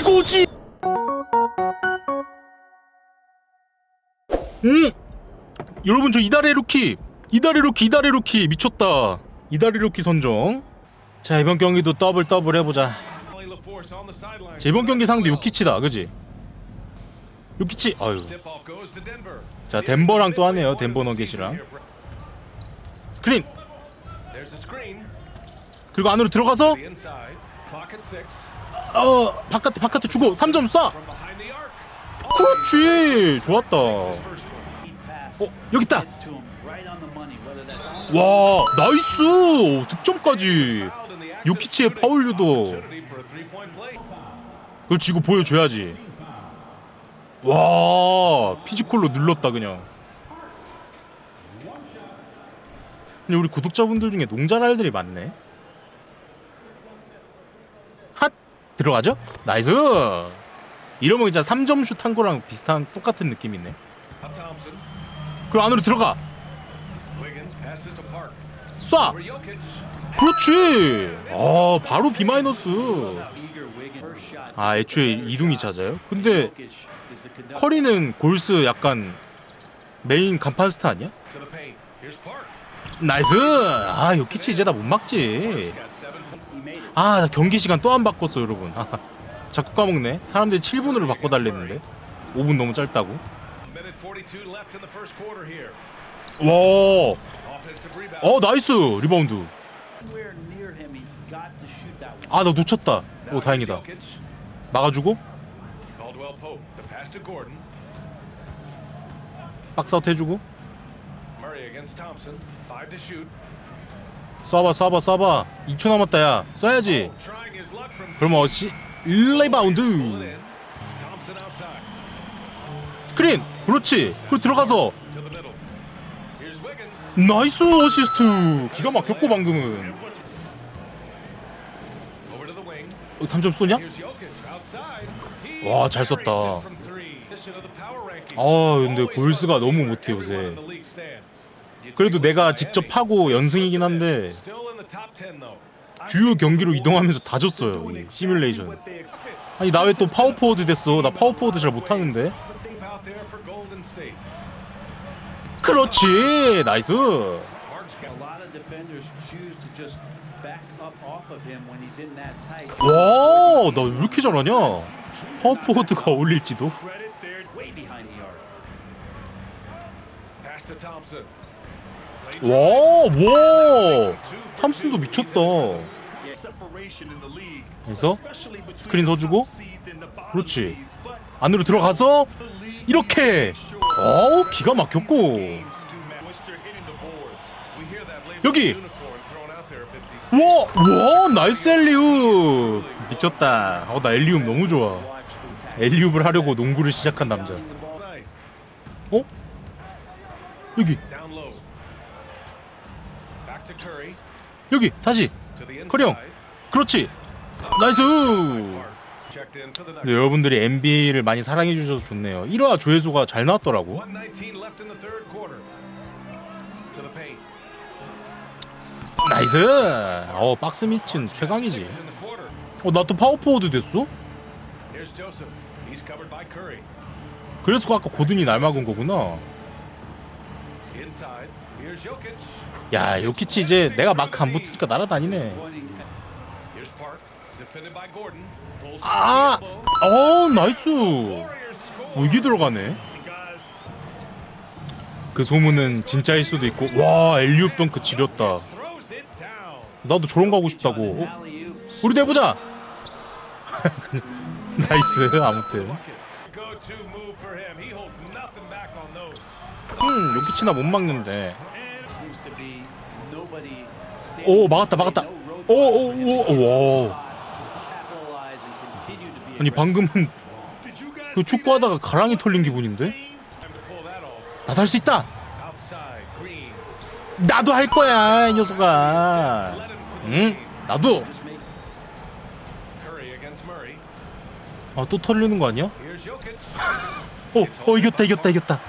이거지. 음. 여러분 저 이달의 루키, 이달의 루키, 이달의 루키 미쳤다. 이달의 루키 선정. 자 이번 경기도 더블 더블 해보자. 자, 이번 경기 상대 요키치다, 그지? 요키치, 아유. 자 덴버랑 또 하네요, 덴버 너겟이랑. 스크린. 그리고 안으로 들어가서 어 바깥에 바깥에 주고 3점 쏴. 그렇지, 좋았다. 어 여기 있다. 와 나이스 득점까지. 요키치의 파울 유도. 그렇지 이거 보여줘야지. 와 피지컬로 눌렀다 그냥. 근데 우리 구독자분들 중에 농자랄들이 많네. 들어가죠? 나이스. 이러면 진짜 3점 슛 한 거랑 비슷한 똑같은 느낌이네. 그럼 안으로 들어가. 쏴. 그렇지. 아 바로 B 마이너스. 아 애초에 이둥이 찾아요? 근데 커리는 골스 약간 메인 간판 스타 아니야? 나이스. 아 요키치 이제 다못 막지. 아, 나 경기 시간 또 안 바꿨어, 여러분. 아, 자꾸 까먹네. 사람들이 7분으로 바꿔달랬는데. 5분 너무 짧다고. 와, 어, 나이스. 리바운드. 아, 나 놓쳤다. 오, 다행이다. 막아주고, 박스아웃 해주고. 쏴봐, 쏴봐, 쏴봐. 2초 남았다, 야. 쏴야지. 그러면 어시, 리바운드. 스크린. 그렇지. 그리고 들어가서. 나이스 어시스트. 기가 막혔고, 방금은. 어, 3점 쏘냐? 와, 잘 썼다. 아, 근데 골스가 너무 못해, 요새. 그래도 내가 직접 하고 연승이긴 한데 주요 경기로 이동하면서 다 졌어요 이 시뮬레이션. 아니 나 왜 또 파워포워드 됐어? 나 파워포워드 잘 못하는데. 그렇지 나이스. 와나 왜 이렇게 잘하냐? 파워포워드가 어울릴지도 와 와 탐슨도 미쳤다. 그래서 스크린 서주고 그렇지. 안으로 들어가서 이렇게. 어우 기가 막혔고. 여기. 와와 나이스 엘리웁 미쳤다. 어 나 엘리웁 너무 좋아. 엘리웁을 하려고 농구를 시작한 남자. 어? 여기 여기 다시. 커리 형. 그렇지. 나이스! 네, 여러분들이 NBA를 많이 사랑해 주셔서 좋네요. 1화 조회수가 잘 나왔더라고. 나이스! 어 박스 미친 최강이지. 어나 또 파워포워드 됐어? 그래서 아까 고든이 날 막은 거구나 야 요키치 이제 내가 마크 안 붙으니까 날아다니네. 아! 어 나이스! 어, 이게 들어가네. 그 소문은 진짜일 수도 있고. 와 엘리웁 덩크 지렸다. 나도 저런 거 하고 싶다고. 어? 우리도 해보자! 나이스 아무튼. 음 요키치나 못 막는데 오 막았다 막았다. 오오오 와 아니 방금은 그 축구하다가 가랑이 털린 기분인데? 나도 할 수 있다. 나도 할 거야 이 녀석아. 응? 나도. 아또 털리는 거 아니야? 어, 어 이겼다 이겼다 이겼다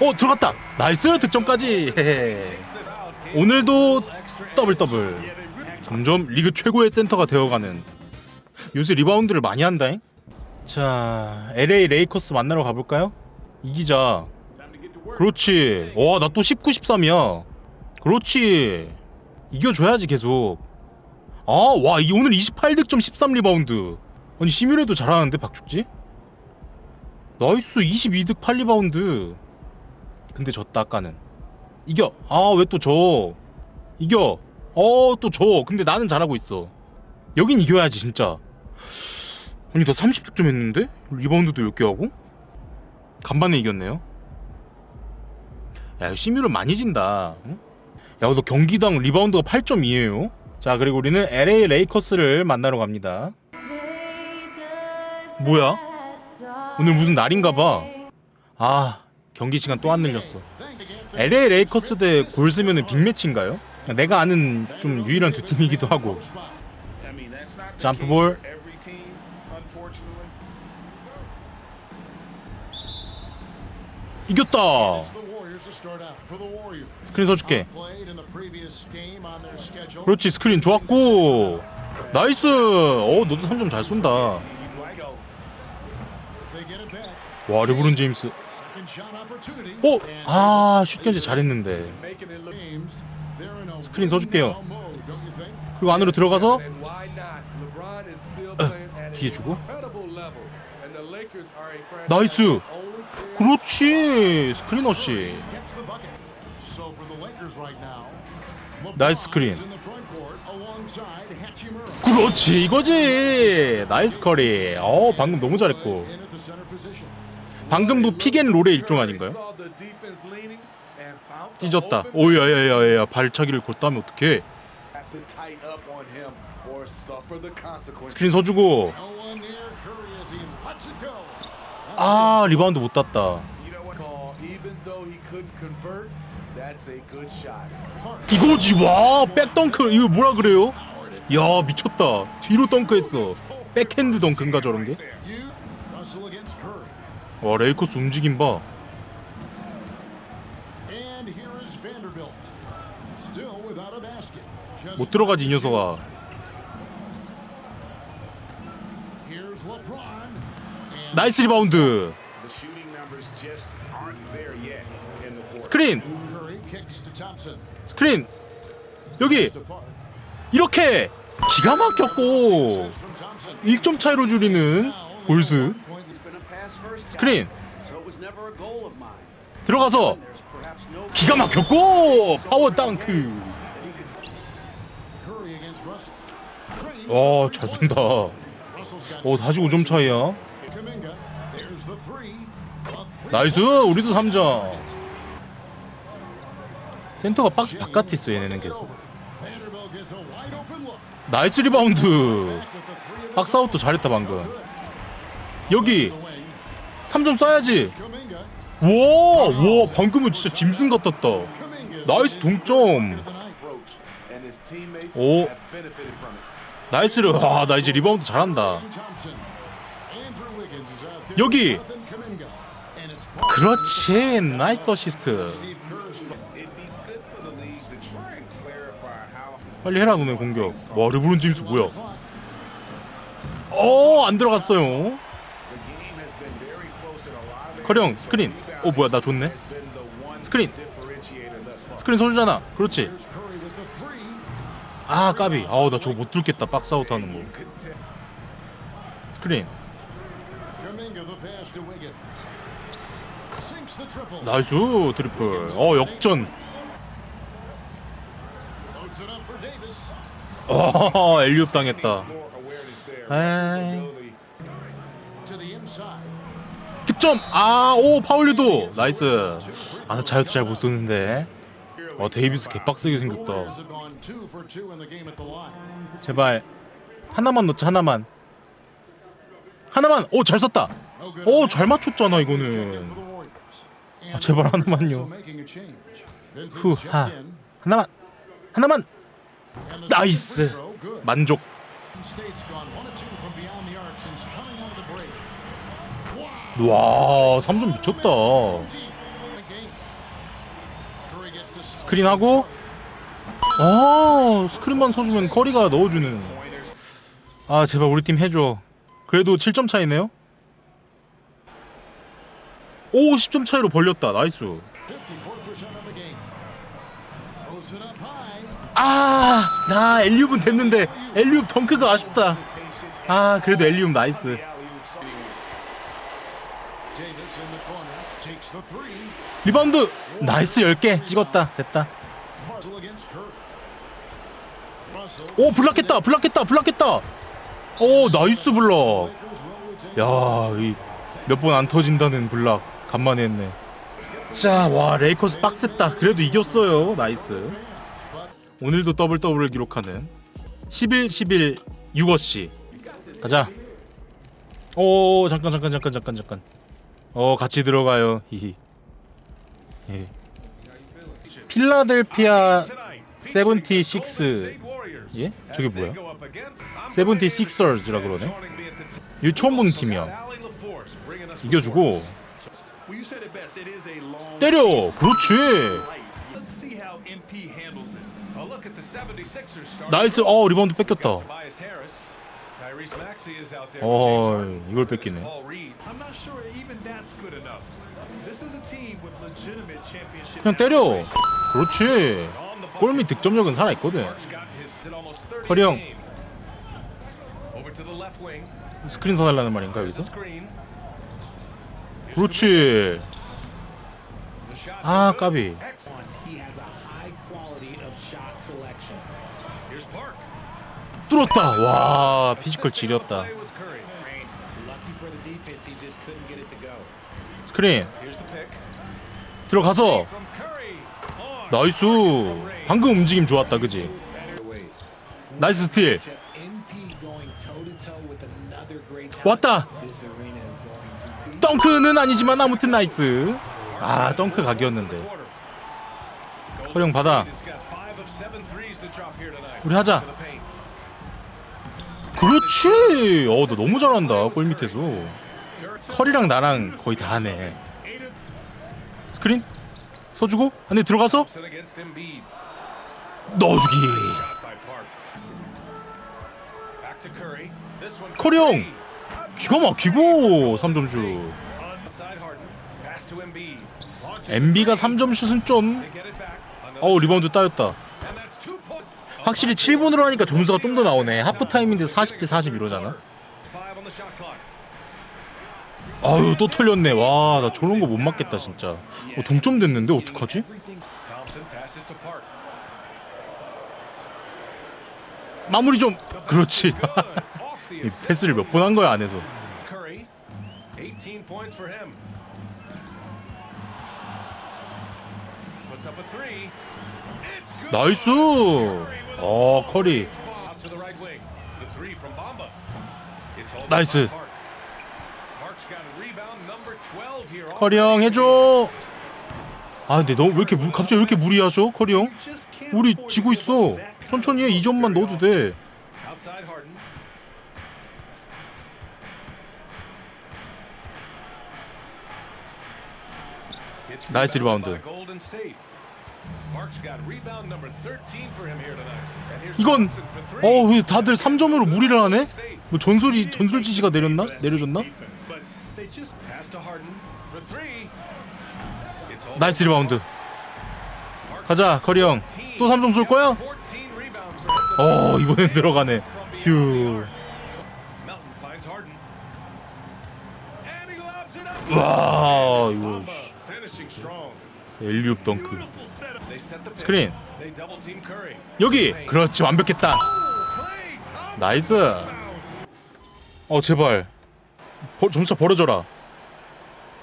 어 들어갔다. 나이스 득점까지. 오늘도 더블 더블. 점점 리그 최고의 센터가 되어가는. 요새 리바운드를 많이 한다잉? 자 LA 레이커스 만나러 가볼까요? 이기자. 그렇지. 와 나 또 19, 13이야. 그렇지. 이겨줘야지 계속. 아와 오늘 28득점 13리바운드. 아니 시뮬에도 잘하는데 박축지? 나이스 22득 8리바운드. 근데 졌다 아까는. 이겨. 아 왜 또 져? 이겨. 어 또 져. 근데 나는 잘하고 있어. 여긴 이겨야지 진짜. 아니 나 30득점 했는데? 리바운드도 10개 하고? 간만에 이겼네요. 야 시뮬은 많이 진다. 응? 야너 경기당 리바운드가 8.2에요. 자 그리고 우리는 LA 레이커스를 만나러 갑니다. 뭐야 오늘 무슨 날인가 봐. 아 경기 시간 또 안 늘렸어. LA 레이커스 대 골스면은 빅매치인가요? 내가 아는 좀 유일한 두 팀이기도 하고. 점프볼. 이겼다. 스크린 써줄게. 그렇지 스크린 좋았고. 나이스! 어 너도 3점 잘 쏜다 와 르브론 제임스. 어? 아슛 견제 잘했는데. 스크린 써줄게요. 그리고 안으로 들어가서 뒤에 주고. 나이스. 그렇지. 스크린 어시. 나이스 스크린. 그렇지 이거지. 나이스 커리. 어 방금 너무 잘했고 방금도 픽앤롤의 일종 아닌가요? 찢었다. 오야야야야 발차기를 걷다면 어떡해? 스크린 서주고. 아 리바운드 못 땄다. 이거지 와 백덩크. 이거 뭐라 그래요? 야 미쳤다. 뒤로 덩크했어. 백핸드 덩크인가 저런 게? 와 레이커스 움직임 봐. 못 들어가지 이 녀석아. 나이스 리바운드. 스크린. 스크린. 여기. 이렇게 기가 막혔고 1점 차이로 줄이는 볼스 스크린. 들어가서 기가 막혔고 파워 덩크. 와잘 쏜다. 오 다시 5점 차이야. 나이스 우리도 3점. 센터가 박스 바깥에 있어 얘네는 계속. 나이스 리바운드. 박스아웃도 잘했다 방금. 여기 3점 쏴야지. 와, 와 방금은 진짜 짐승 같았다. 나이스 동점. 오. 나이스를 와나 이제 리바운드 잘한다. 여기. 그렇지 나이스 어시스트. 빨리 해라 너네 공격. 와 르브론 제임스 뭐야? 어안 들어갔어요 커령 스크린. 어 뭐야 나 좋네. 스크린. 스크린 서주잖아. 그렇지. 아 까비. 아우 나 저거 못 뚫겠다. 박스아웃 하는 거. 스크린. 나이스 트리플. 어 역전. 어 엘리옵 당했다. 에이 득점. 아 오 파울리도. 나이스. 아 나 자유투 잘못 쏘는데. 어 데이비스 개빡세게 생겼다. 제발. 하나만 넣자 하나만. 하나만. 오잘 쐈다. 오 잘 맞췄잖아 이거는. 아, 제발 하나만요. 후 하. 하나만. 하나만. 나이스. 만족 와 3점 미쳤다. 스크린하고 아 스크린만 서주면 커리가 넣어주는. 아 제발 우리 팀 해줘. 그래도 7점 차이네요? 오 10점 차이로 벌렸다. 나이스. 54% of the game. Throws it up high. 아나 엘리웁은 됐는데 엘리웁 덩크가 아쉽다. 아 그래도 엘리웁 나이스 Davis in the corner takes the three. 리바운드. 나이스 10개 찍었다. 됐다. 오 블락했다 블락했다 블락했다. 오 나이스 블락 Lakers will retain. 야몇 번 안 터진다는 블락 간만에 했네. 자와 레이커스 빡셌다. 그래도 이겼어요. 나이스. 오늘도 더블 더블을 기록하는 11 11 6어씨. 가자. 오 잠깐 잠깐 잠깐 잠깐 잠깐. 어 같이 들어가요. 히히 예. 필라델피아 76 예? 저게 뭐야? 76ers라 그러네? 이 처음 보는 팀이야 이겨주고. 때려! 그렇지! 나이스! 어 리바운드 뺏겼다. 어 이걸 뺏기네 그냥 때려 그렇지 골밑 득점력은 살아있거든 커리 형. 스크린 써달라는 말인가 여기서? 그렇지 아 까비. 뚫었다 와 피지컬 지렸다 스크린 들어가서 나이스 방금 움직임 좋았다 그지 나이스 스틸. 왔다 덩크는 아니지만 아무튼 나이스 아 덩크 각이었는데 허령 받아 우리 하자 그렇지 어너 너무 잘한다 골 밑에서 커리랑 나랑 거의 다 하네. 스크린? 서주고? 안에 들어가서? 넣어주기. 커리 형 기가 막히고 3점 슛. MB가 3점 슛은 좀 어우 리바운드 따였다. 확실히 7분으로 하니까 점수가 좀 더 나오네. 하프타임인데 40대 40 이러잖아 아유 또 털렸네 와 나 저런 거 못 맞겠다 진짜 어, 동점 됐는데 어떡하지? 마무리 좀 그렇지 이 패스를 몇 번 한 거야 안에서 Curry, 18 points for him. Puts up a three. It's good. 나이스 어 커리 나이스. 커리 형 해줘 아 근데 너 왜 이렇게 무, 갑자기 왜 이렇게 무리하셔 커리 형 우리 지고 있어 천천히 해 2점만 넣어도 돼 나이스 리바운드. by Golden State. Park's got rebound number 13 for him here tonight. And here's 이건 Thompson for three. 어왜 다들 3점으로 무리를 하네? 뭐 전술이 전술 지시가 내렸나? 내려줬나? 나이스 리바운드 가자 커리 형 또 3점 쏠 거야? 14 rebounds for him. 어 이번엔 들어가네 휴. 와 이거. 엘리웁 덩크. 스크린. 여기 그렇지 완벽했다 나이스. 어 제발 버, 점차 벌어져라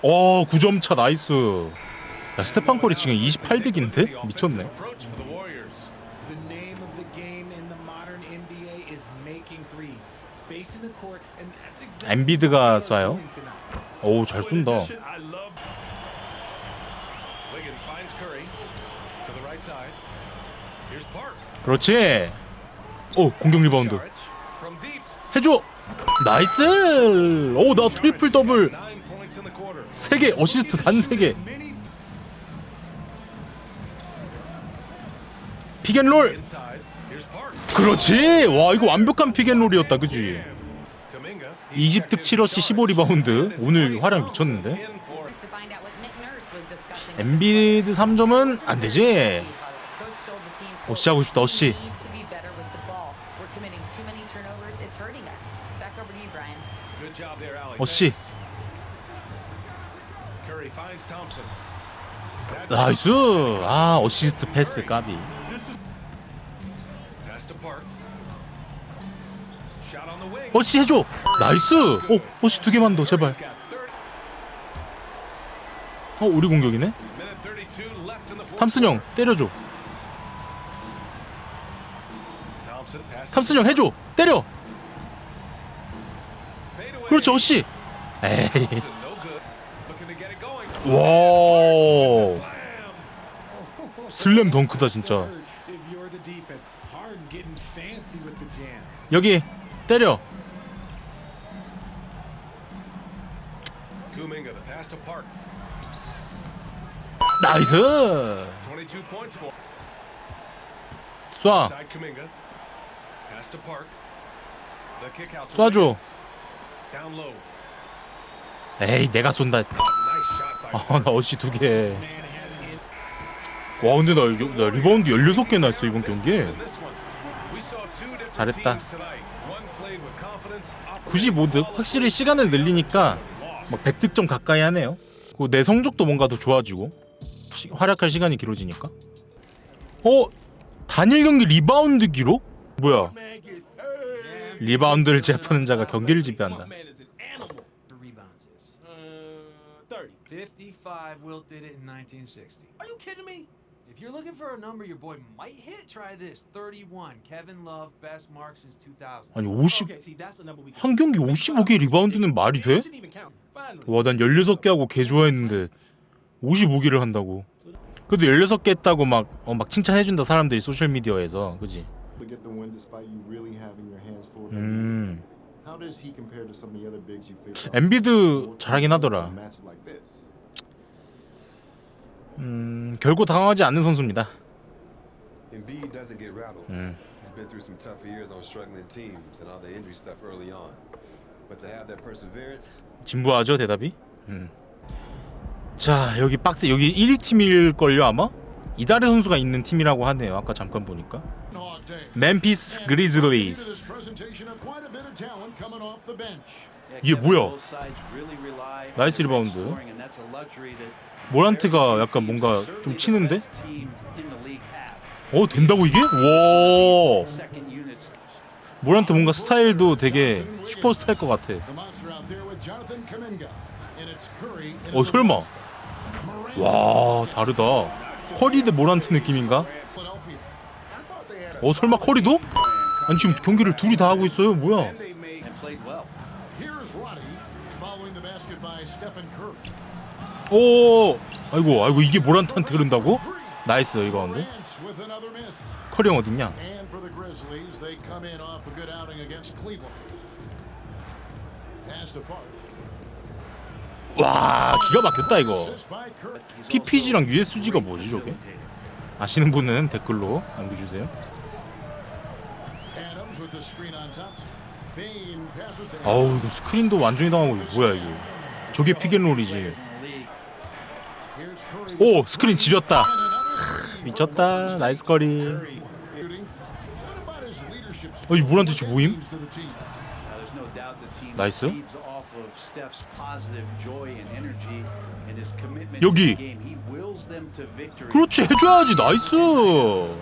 어 9점 차 나이스 야 스테판 콜이 지금 28득인데? The offensive 미쳤네 엠비드가 쏴요? doing tonight. 오잘 쏜다. 그렇지 오 공격 리바운드. 해줘 나이스 오나 트리플 더블 Nine points in the quarter. 3개 어시스트 단 3개 Many 픽앤롤 Inside. Here's Park. 그렇지 와 이거 완벽한 픽앤롤이었다 그지. 이집트 치러시 15 리바운드 오늘 활약 미쳤는데. 엔비드 3점은 안 되지 Coach told the team, 어시 하고 싶다 어시 "We need 나이스 아 어시스트 패스 까비. 어시 해줘 나이스 어 어시 두 개만 더 제발 He's got 30, 어 우리 공격이네 minute 32 left in the fourth. 탐슨 형 때려줘 탐슨 형 해줘 때려. 그렇지 어시 에이 Thompson, no good. Looking to get it going. 와 Slam. 슬램 덩크다 진짜. 여기 때려. 나이스 22 points for 쏴 쏴줘. 에이 내가 쏜다 아나 어시 두 개 와 근데 나, 이- 나 리바운드 16개나 했어 이번 경기에 잘했다. teams tonight. One played with confidence. 95득 확실히 시간을 늘리니까 막 100득점 가까이 하네요 내 성적도 뭔가 더 좋아지고 시- 활약할 시간이 길어지니까 어? 단일 경기 리바운드 기록? 뭐야 리바운드를 제압하는 자가 경기를 지배한다 man is an animal. The rebounds is. Uh, 30. 55 Wilt did it in 1960. Are you kidding me? If you're looking for a number your boy might hit, try this. 31. Kevin Love, best mark since 2000. 아니 50 Okay, see, that's a number we 한 경기 55개 리바운드는 말이 돼? shouldn't even count. Finally. 와 난 16개 하고 개 좋아했는데 55개를 한다고 그래도 16개 했다고 막, 어, 막 칭찬해준다 사람들이 소셜미디어에서 그지? to get the win despite you really having your hands full. 음 How does he compare to some of the other bigs you face? 엔비드 잘하긴 하더라 a matchup like this. 음 결코 당황하지 않는 선수입니다 Embiid doesn't get rattled. 음. He's been through some tough years on struggling teams and all the injury stuff early on. But to have that perseverance, 진부하죠 대답이? 음. 자 여기 박스 여기 1위 팀일 걸요 아마? 이달의 선수가 있는 팀이라고 하네요 아까 잠깐 보니까. 멤피스 그리즐리스. 이게 뭐야 나이스 리바운드 모란트가 약간 뭔가 좀 치는데? 어 된다고 이게? 와 모란트 뭔가 스타일도 되게 슈퍼스타일 것 같아 어 설마. 와 다르다 커리 대 모란트 느낌인가? 어 설마 커리도? 아니 지금 경기를 둘이 다 하고 있어요 뭐야 오 아이고 아이고 이게 모란트한테 그런다고? 나이스 리바운드 Morant with another miss. 커리 형 어딨냐? 와 기가 막혔다 이거. PPG랑 USG가 뭐지 저게? 아시는 분은 댓글로 남겨주세요 아우 스크린도 완전히 당하고 뭐야 이게 저게 Curry. 오 스크린 지렸다 미쳤다 나이스 커리 shooting. What about his leadership 어, 이 모란트 저 모임? 나이스. 여기. 그렇지 해줘야지 나이스 어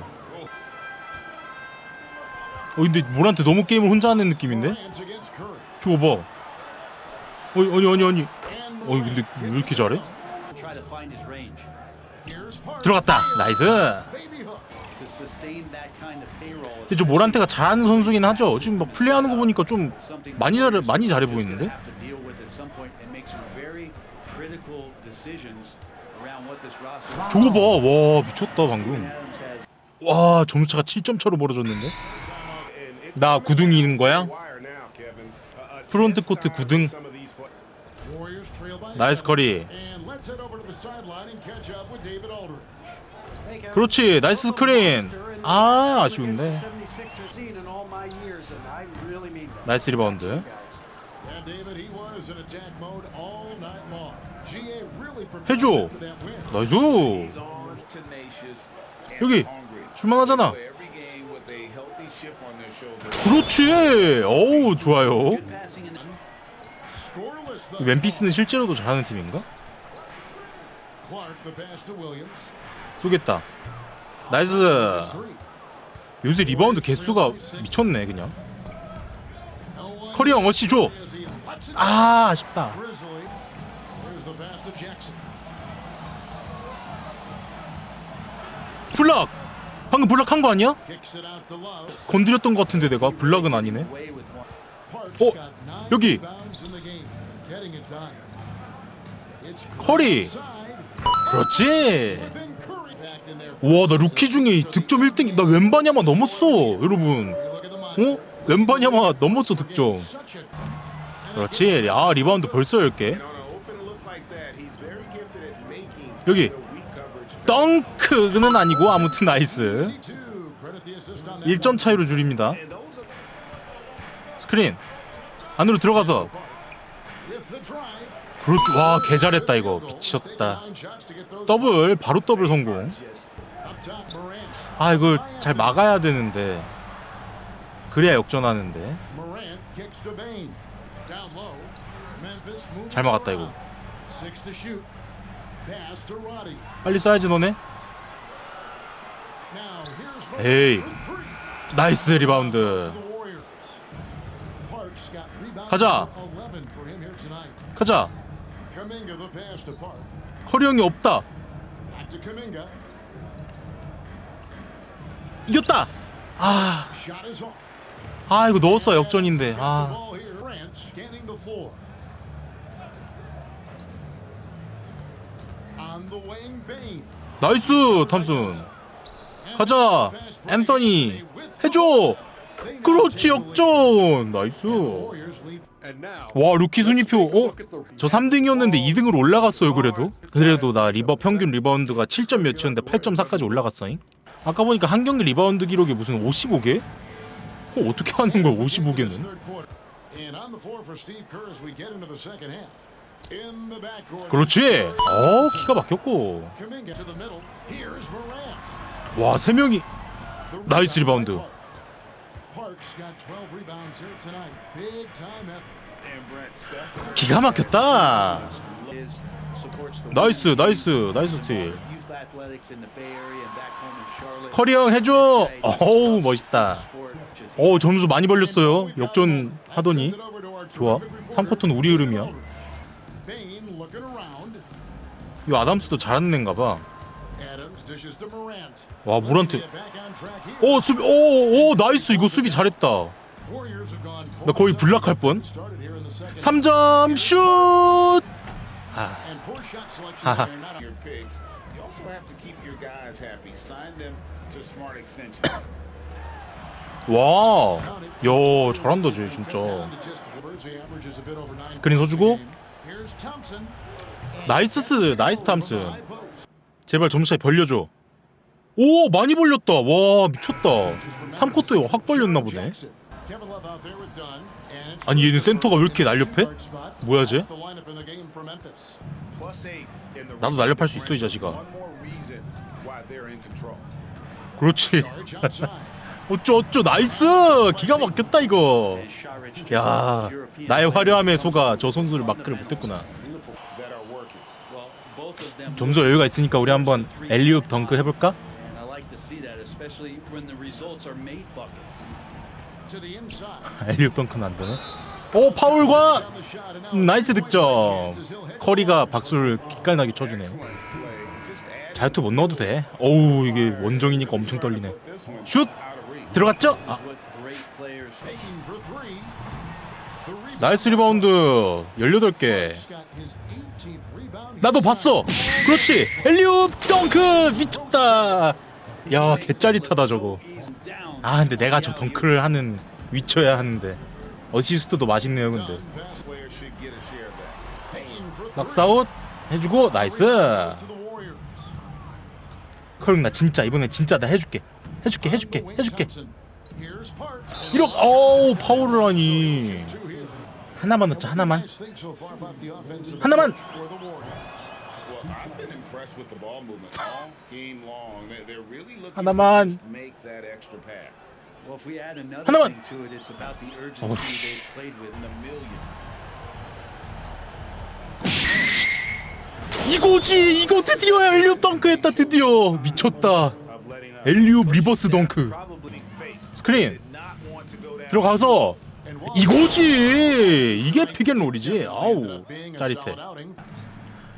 근데 모란트 너무 게임을 혼자 하는 느낌인데? 저거 봐 어이 아니 아니 아니 어이 근데 왜 이렇게 잘해? 들어갔다 나이스. 근데 저 모란테가 잘하는 선수긴 하죠 지금 막 플레이하는 거 보니까 좀 많이 잘해 많이 잘해 보이는데? 저거 봐 와 미쳤다 방금 와 점수차가 7점 차로 벌어졌는데 나 구둥이는 거야? 프론트 코트 by 나이스. 커리. 그렇지 나이스 스크린 아 아쉬운데 76ers seen in all my years, and I really mean that. 나이스 리바운드 해줘. 나이스 여기. 줄만하잖아 shoulder. 그렇지 어우 좋아요 멤피스는 실제로도 잘하는 팀인가? 쏘겠다 나이스. 요새 리바운드 개수가 미쳤네 그냥 커리 형 어시 줘 아 아쉽다. 블락 방금 블락한 거 아니야? 건드렸던 거 같은데 내가 블락은 아니네 어, 여기. 커리. 그렇지 Then Curry back in there. 와나 루키 중에 득점 1등 나 웬바냐마 넘었어 여러분. 어? 웬바냐마 넘었어 득점 그렇지 아 리바운드 벌써 10개 And on an open look like that, he's very gifted at making 여기. 덩크는 아니고 아무튼 나이스 easy two. Credit the assist on that 1점 차이로 줄입니다 스크린 안으로 들어가서. 그렇지 와 개 잘했다 이거 미쳤다 더블 바로 더블 성공. 아 이걸 잘 막아야 되는데 그래야 역전하는데 잘 막았다, 이거. 빨리 쏴야지 너네 에이. 나이스 리바운드 가자. number 11 for him here tonight. 가자 커리 형이 없다. 이겼다 아. 아 이거 넣었어 역전인데 아. 나이스 탐슨 가자 앤서니 해줘 그렇지 역전 나이스. 와 루키 순위표 어? 저 3등이었는데 2등으로 올라갔어요 그래도 그래도 나 리버 평균 리바운드가 7점 몇이었는데 8.4까지 올라갔어잉 아까 보니까 한 경기 리바운드 기록이 무슨 55개? 어, 어떻게 하는 거야 55개는 Third quarter. And on the floor for Steve Kerr as we get into the second half. In the backcourt. 그렇지 어 기가 막혔고. 와 3명이 The 나이스 리바운드. 기가 막혔다 나이스 나이스 나이스 스틸 youth athletics in the Bay Area and back home in Charlotte. 커리 형 해줘 어우 멋있다 Sport, just 어 점수 많이 벌렸어요 역전 하더니 좋아 terrific reporter, 3쿼터는 우리 흐름이야. 이 아담스도 잘하는 애인가 봐 와 here. 오 수비 오오 나이스 이거 수비 잘했다 나 거의 블락할 뻔 started here in the second 3점 슛 하하. 와, 야 잘한다 쟤 진짜. 스크린 서주고. 나이스 스 나이스 탐슨. 제발 점수 차이 벌려줘. 오 많이 벌렸다. 와 미쳤다. 3쿼터에 확 벌렸나 보네. 아니 얘는 센터가 왜 이렇게 날렵해? 뭐야 쟤? 나도 날렵할 수 있어 이 자식아. 그렇지. 어쩌 어쩌 나이스. 기가 막혔다 이거. 야 나의. 화려함에 속아 저 선수를 마크를 못했구나. That are working. Well, both of them 점수 여유가 있으니까 우리 한번 엘리웁 덩크 해볼까? 엘리웁 덩크는 안 되네. 오 파울과 음, 나이스 득점. 커리가 박수를 기깔나게 쳐주네요. 자유투 못 넣어도 돼. 어우 이게 원정이니까 엄청 떨리네. 슛. 들어갔죠? 아. 나이스 리바운드 18개. Got his 18th rebound. 나도 봤어. 그렇지. 엘리웁 덩크 미쳤다. 야 개짜릿하다 저거. 아 근데 내가 저 덩크를 하는 위쳐야 하는데 어시스트도 맛있네요 근데. 낙사웃 해주고 나이스. 커링 나 진짜 이번에 진짜 나 해줄게. 해줄게 해줄게 해줄게. 이렇게 어우 파울을 하니. 하나만 넣자 하나만 하나만 하나만. 하나만. 어우, 씨. millions. 이거지 이거 드디어 엘리웁 덩크했다 드디어 미쳤다. 엘리웁 리버스 덩크 스크린. 들어가서 이거지 이게 ended 아우 짜릿해 solid outing,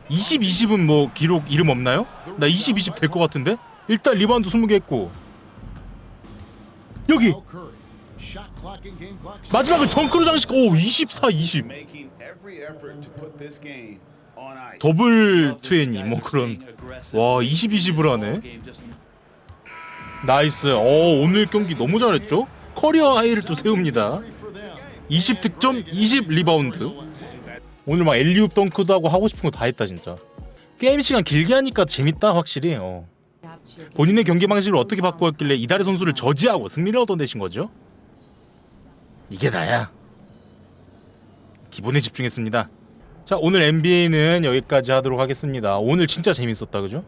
20, 20은 뭐 기록 이름 없나요? 나 20, 20 될 것 같은데? 일단 리바운드 20개 했고 여기. 마지막을 덩크로 장식 오 24, 20 Making every effort to put this game on ice. 더블 트웬이 뭐 그런 와 20, 20을 하네 나이스 어 오늘 경기 너무 잘했죠? 커리어 하이를 또 세웁니다 20득점 20 리바운드 오늘 막 엘리웁 덩크도 하고 하고 싶은 거 다 했다 진짜 게임 시간 길게 하니까 재밌다 확실히 어. 본인의 경기 방식을 어떻게 바꾸었길래 이달의 선수를 저지하고 승리를 얻어내신 거죠? 이게 나야 기본에 집중했습니다 자 오늘 NBA는 여기까지 하도록 하겠습니다 오늘 진짜 재밌었다 그죠?